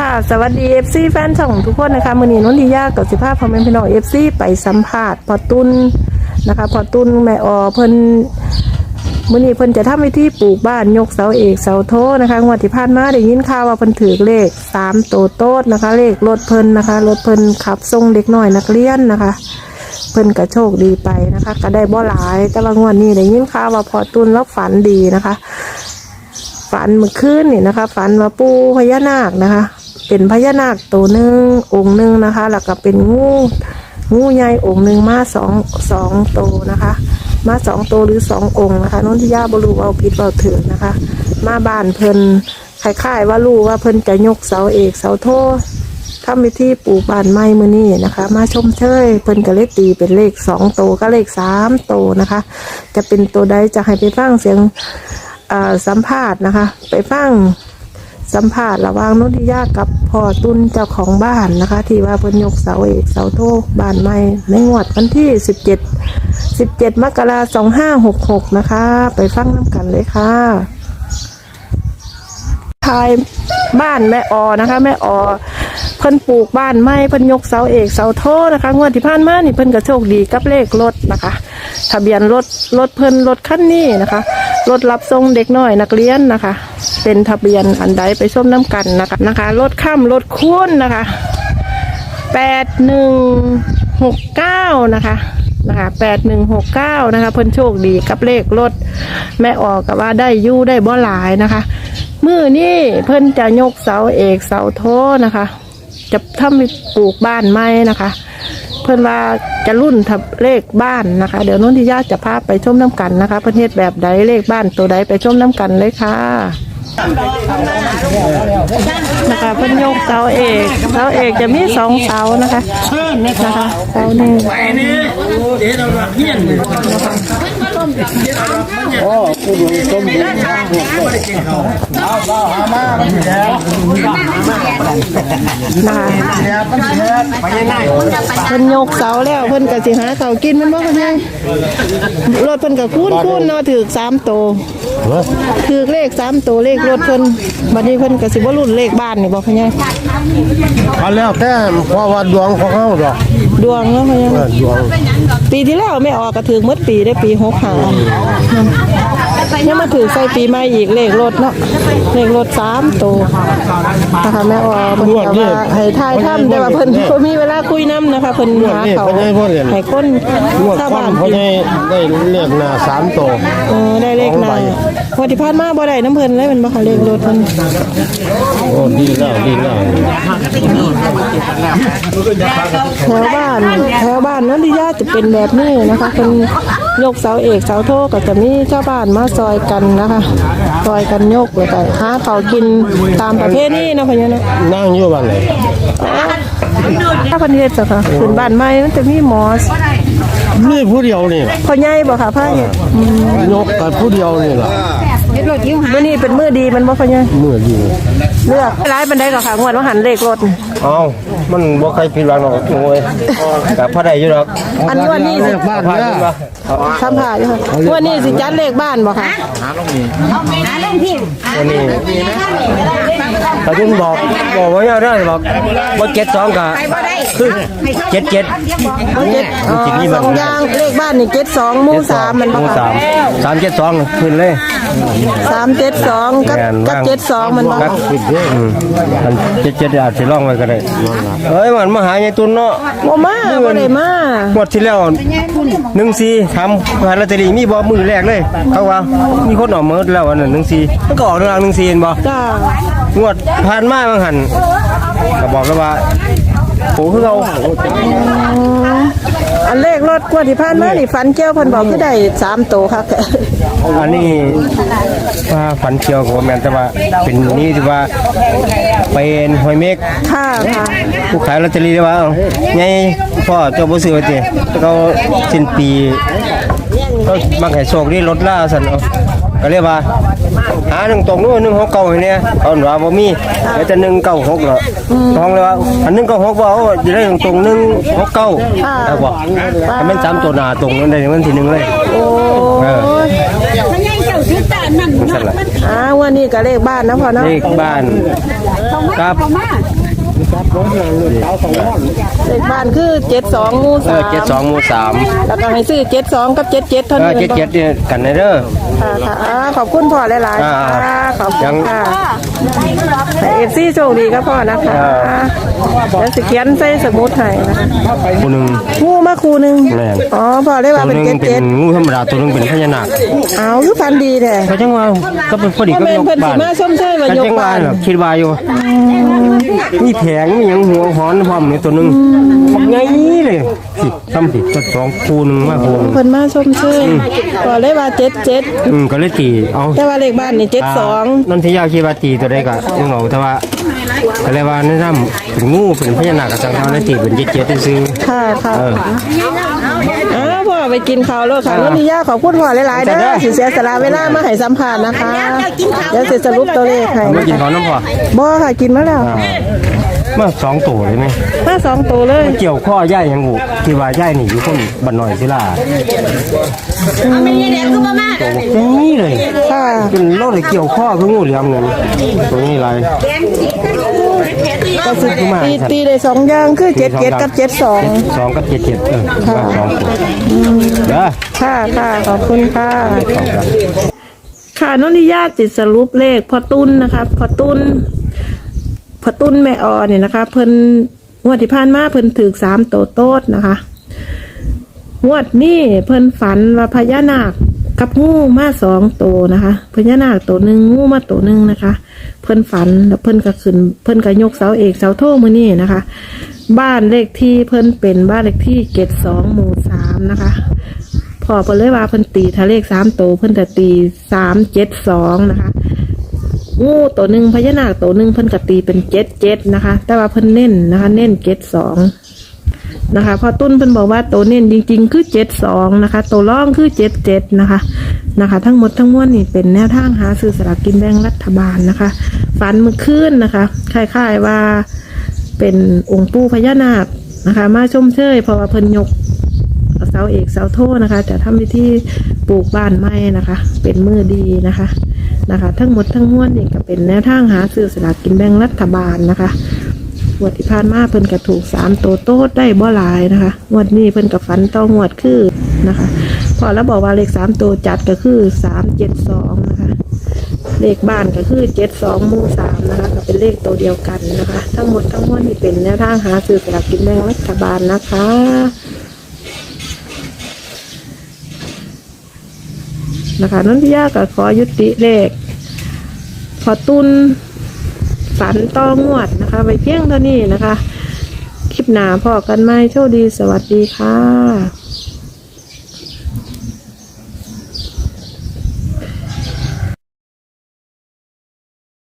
ค่ะ สวัสดี FC แฟนช่องทุกคนนะคะมือนี้นนทิยากับสิภาพพ่อแม่พี่น้อง FC ไปสัมภาษณ์พอตุนนะคะ พอตุนแม่ออเพิ่นมือนีเพิ่นจะทำวิธีปลูกบ้านยกเสาเอกเสาโทนะคะงวดที่ผ่านมาได้ยินข่าวว่าเพิ่นถือเลขสามโตโต้นะคะ เลขรถเพิ่นนะคะรถเพิ่นขับส่งเด็กน้อยนักเรียนนะคะ เพิ่นก็โชคดีไปนะคะ ก็ได้บ่หลาย แต่ว่างวดนี้ได้ยินข่าวว่าพอตุนแล้วฝันดีนะคะฝันเมื่อคืนนี่นะคะ ฝันว่าปูพญานาคนะคะ เป็นพญานาคตัวหนึ่งองค์หนึ่งนะคะ แล้วก็เป็นงูงูใหญ่องค์หนึ่งมาสองสองตัวนะคะ มาสองตัวหรือสององค์นะคะนนทิยาบรูเอาผิดเอาถือนะคะ มาบ้านเพิ่นคล้ายๆว่ารู้ว่าเพิ่นจะยกเสาเอกเสาโททำพิธีปลูกบานไม้มือนี้นะคะ มาชมเชยเพิ่นก็เลขตีเป็นเลขสองตัวก็เลขสามตัวนะคะ จะเป็นตัวใดจะให้ไปฟังเสียงอ่อสัมภาษณ์นะคะ ไปฟัง สัมภาษณ์ระหว่างนุติยากับพ่อตุนเจ้าของบ้านนะคะ ที่ว่าเพิ่นยกเสาเอกเสาโทบ้านใหม่ในงวดวันที่สิบเจ็ดสิบเจ็ดมกราสองห้าหกหกนะคะ ไปฟังน้ำกันเลยค่ะทายบ้านแม่ออนะคะ แม่ออ เพิ่นปลูกบ้านไม้เพิ่นยกเสาเอกเสาโทนะคะงวดที่ผ่านมานี่เพิ่นก็โชคดีกับเลขรถนะคะทะเบียนรถรถเพิ่นรถคันนี้นะคะรถรับส่งเด็กน้อยนักเรียนนะคะ เป็นทะเบียนอันใดไปส้มน้ำกันนะคะนะคะรถข้ามรถคุ้นนะคะแปดหนึ่งหกเก้านะคะนะคะแปดหนึ่งหกเก้านะคะเพิ่นโชคดีกับเลขรถแม่ออกกับว่าได้ยู่ได้บ่หลายนะคะ มือนี่เพิ่นจะยกเสาเอกเสาโทนะคะ จะทำปลูกบ้านไม้นะคะ เพื่อนว่าจะรุ่นทับเลขบ้านนะคะ เดี๋ยวน้นที่ญาติจะพาไปชมน้ำกันนะคะ ประเทศแบบใดเลขบ้านตัวใดไปชมน้ำกันเลยค่ะนะคะเพิ่นยกเสาเอกเสาเอกจะมีสองเสานะคะนะคะเสาหนึ่งนี่เดี๋ย โอ้ผู้ดวงสมบูรณ์ไม่ได้กินเขาเอาหามามันแย่นะคะแย่มันแย่ไปยังไงเพิ่นยกเสาแล้วเพิ่นก็สิหาเสากินมันบ่คะไงรถเพิ่นก็คูนคูนเนาะถือสามโตวถือเลขสามโตวเลขรถเพิ่นบัดนี้เพิ่นก็สิบ่รุ่นเลขบ้านนี่บ่คะไงเอาแล้วแต่เพราะว่าดวงของเขาดอกดวงเนาะคะไงดวงปีที่แล้วไม่ออกกระถือหมดปีได้ปีหกหายังมาถือใส่ปีใหม่อีกเลขรถเนาะเลขรถสามตัวนะคะแม่ออเพิ่นบอกว่าให้ทายถ้ำแต่ว่าเพิ่นบ่มีเวลาคุยน้ำนะคะเพิ่นหาเขาให้คนงวดชาวก้อบ้านนเขาได้ได้เรียกหน้าสามตัวเออได้เลขหนา วันที่ผ่านมาบ่ได้น้ำเพิ่นเลยมันบ่เขาเลขรถเพิ่นโอ้ดีแล้วดีแล้วแถวบ้านแถวบ้านนั้นที่ญาติจะเป็นแบบนี้นะคะเพิ่นยกเสาเอกเสาโทก็จะมีชาวบ้านมาซอยกันนะคะซอยกันยกแล้วก็หาเขาวกินตามประเภทนี้นะพ่อเนี่ยนะนั่งอยู่บ้านไหนถ้าประเทศจ้ะค่ะขึ้นบ้านใหม่มันจะมีหมอ มีผู้เดียวนี่พ่อใหญ่บ่ค่ะพ่อเฮ็ดยกกับผู้เดียวนี่ล่ะมื้อนี้เป็นมื้อดีมันบ่พ่อใหญ่เมื่อดีเลือกหลายปานใดก็ค่ะงวดว่าหันเลขรถนี่ เอามันบ่ใครผิดหวังหรอกโอ้ยกับพระใดอยู่หรอกอันงวดนี้สิบ้านเนี่ยทำผ่าอยู่ค่ะงวดนี้สิจัดเลขบ้านบ่ค่ะวันนี้เขาถึงบอกบอกว่าอย่างนั้นบอกว่าเจ็ดสองกะคือเจ็ดเจ็ดเอาเจ็ดอ๋อสองอย่างเลขบ้านนี่72หมู่สามมันหบ่มู่ค่ะสามสามเจ็ดสองขึ้นเลย372กับกับ72มันบ่กัดขึ้นเลยอืมอันเจ็ดเจ็ดอาจจะล่องไว้ก็ได้เฮ้ยมันมาหาไงตุนเนาะบ่มาบ่ได้มาหมดที่แล้วหนึ่งสี่ทำหาลอตเตอรี่มีบ่มือแรกเลย เขาว่ามีคนออกมาแล้วอันนั้นหนึ่งสี่มันก็ออกเรื่องหนึ่งสี่เห็นบ่จ้างวดผ่านมาบางหันก็บอกแล้วว่าโอ้คือเรา อันเลขรถกว่าที่ผ่านมานี่ฝันเกี่ยวเพิ่นบอกคือได้3โตครับอันนี้ว่าฝันเชียวกับแมนแต่ว่าเป็นนี่ที่ว่าเป็นหอยเมฆค่ะค่ะผู้ขายลอตเตอรี่ได้ว่าเอ้าไงพ่อเจ้าบ่ซื้อไว้ติเขาสิ้นปีก็มักให้โชคดีลดล่าซั่นเอา ก็เรียกว่าหาหนึ่งตรงนู้นหนึ่งหกเก้าเนี่ยเอาหนูว่าบ่มีแล้วจะหนึ่งเก้าหกเหรอท้องเลยว่าอันหนึ่งเก้าหกว่าเอาจะได้ตรงหนึ่งหกเก้าแต่บอกถ้ามันสามตัวหน้าตรงนั้นได้มันทีหนึ่งเลยโอ้เออยมันยังเจ้าซื้อตานั่นนั่นแหละอ้าววันนี้ก็เลขบ้านนะพ่อเนาะเลขบ้านครับ เข้ามาเลขบ้านคือเจ็ดสองมูเอสาอมเจ็ดสองหมู่สามแล้วก็ให้ซื้อเจ็ดสองกับเจ็ดเจ็ดเท่าเอนั้อนเจ็ดเจ็ดเนี่ยกันในเด้อ ค่ะค่ะอ่าขอบคุณพ่อหลายๆอ่าค่ะขอบคุยัณง ค่ะเอฟซีโชคดีครับพ่อนะคะอ่าแล้วสิเขียนใส่สมุดให้นะคะคนหนึ่ง งูมาคูหนึ่งแม่น อ๋อพ่อได้ตัว่าวหเป็นนึ่งเจ็ดเป็เจ็ดนงูธรรมดาตัวหนึ่งเป็นพญานาคเอาคือฟันดีแท้ก็จังว่าก็เป็นพอดีพ่อก็แม่ยนกเพิ่นสิบ้านมาส้มเชยมาก็ยกจังว่าบ้าน น่ะคิดว่าอยู่มีแผงมีหยังหัวหอนพร้อมนี่ตัวหนึงไงเลยสิทำผิดก็สองคูหนึงมาคูหนึงเพิ่นมาส้มเชยก็เลยว่าเจ็ดเจ็ดอืมก็เลยตีเอา แต่ว่าเลขบ้านนี่เจ็ดสองนั่นที่ยากคิดว่าตีตัวใดก็ยังเอาแต่ว่าก็เลยว่าแนะนำเป็นงูเป็นพญานาคก็จังทำเลยตีเป็นเจ็ดๆซื่อค่ะค่ะๆเออ อ้าวพ่อไปกินข้าวแล้วค่ะนนทิยาขอบคุณพ่อหลายๆเด้ได้อสิเสียสละเวลามาให้สัมภาษณ์นะคะเดี๋ยวสิสรุปตัวเลขให้เอามานะกินคะข้าวน้ำพอบ่ค่ะกินมาแล้วอ่า มาสองตัวเลยไหมมาสองตัวเลย เกี่ยวข้อย่ายยังบุที่ว่าย่ายนี่อยู่คนบันหน่อยสิล่ะมันยังแดงคือบ่มาอย่างนี้เลยค่ะเป็นโรคเลยเกี่ยวข้อคืองูเหลี่ยมเงินตัวนี้อะไรก็สิตีตีได้สองอย่างคือเจ็ดเจ็ดกับเจ็ดสองสองกับเจ็ดเจ็ดเออว่าสองตัวเด้อค่ะค่ะขอบคุณค่ะค่ะนนทิยาติดสรุปเลขพอตุ้นนะคะพอตุ้น พอตุ้นแม่ออเนี่ยนะคะ เพิ่นงวดที่ผ่านมาเพิ่นถือสามโตโต้นะคะงวดนี้เพิ่นฝันว่าพญานาคกับงูมาสองโตวนะคะพญานาคตัวหนึ่งงูมาตัวหนึ่งนะคะ เพิ่นฝันแล้วเพิ่นก็ขึ้น เพิ่นก็ยกเสาเอกเสาโทมือนี่นะคะ บ้านเลขที่เพิ่นเป็นบ้านเลขที่เกตสองหมู่สามนะคะพอเพิ่นเลยว่าเพิ่นตีถ้าเลขสามตัวเพิ่นจะตีสามเจ็ดสองนะคะ งูตัวหนึ่งพญานาคตัวหนึ่งเพิ่นกตีเป็นเจ็ดเจ็ดนะคะ แต่ว่าเพิ่นเน้นนะคะ เน้นเจ็ดสองนะคะพอตุ้นเพิ่นบอกว่าตัวเน้นจริง ๆ คือเจ็ดสองนะคะตัวร่องคือเจ็ดเจ็ดนะคะนะคะ ทั้งหมดทั้งมวลนี่เป็นแนวทางหาซื้อสลากกินแบ่งรัฐบาลนะคะฝันเมื่อคืนนะคะคล้ายๆว่าเป็นองค์ปู่พญานาคนะคะ มาชมเชยเพราะว่าเพิ่นยกเสาเอกเสาโทนะคะ จะทำพิธีปลูกบ้านไม้นะคะ เป็นมือดีนะคะ นะคะ ทั้งหมดทั้งมวลนี่ก็เป็นแนวทางหาซื้อสลากกินแบ่งรัฐบาลนะคะงวดที่ผ่านมาเพิ่นก็ถูกสามตัวโต๊ดได้บ่หลายนะคะงวดนี้เพิ่นกับฟันต้องวดคือนะคะ พอแล้วบอกว่าเลขสามตัวจัดก็คือสามเจ็ดสองนะคะ เลขบ้านก็คือเจ็ดสองมู่สามนะคะก็เป็นเลขตัวเดียวกันนะคะ ทั้งหมดทั้งมวลนี่เป็นแนวทางหาซื้อสลากกินแบ่งรัฐบาลนะคะ นะคะนนทิยาก็ขอยุติเลขพอตุนฝันต้องวดนะคะ ไปเพียงเท่านี้นะคะ คลิปหนาพอกันไหมโชคดีสวัสดีค่ะ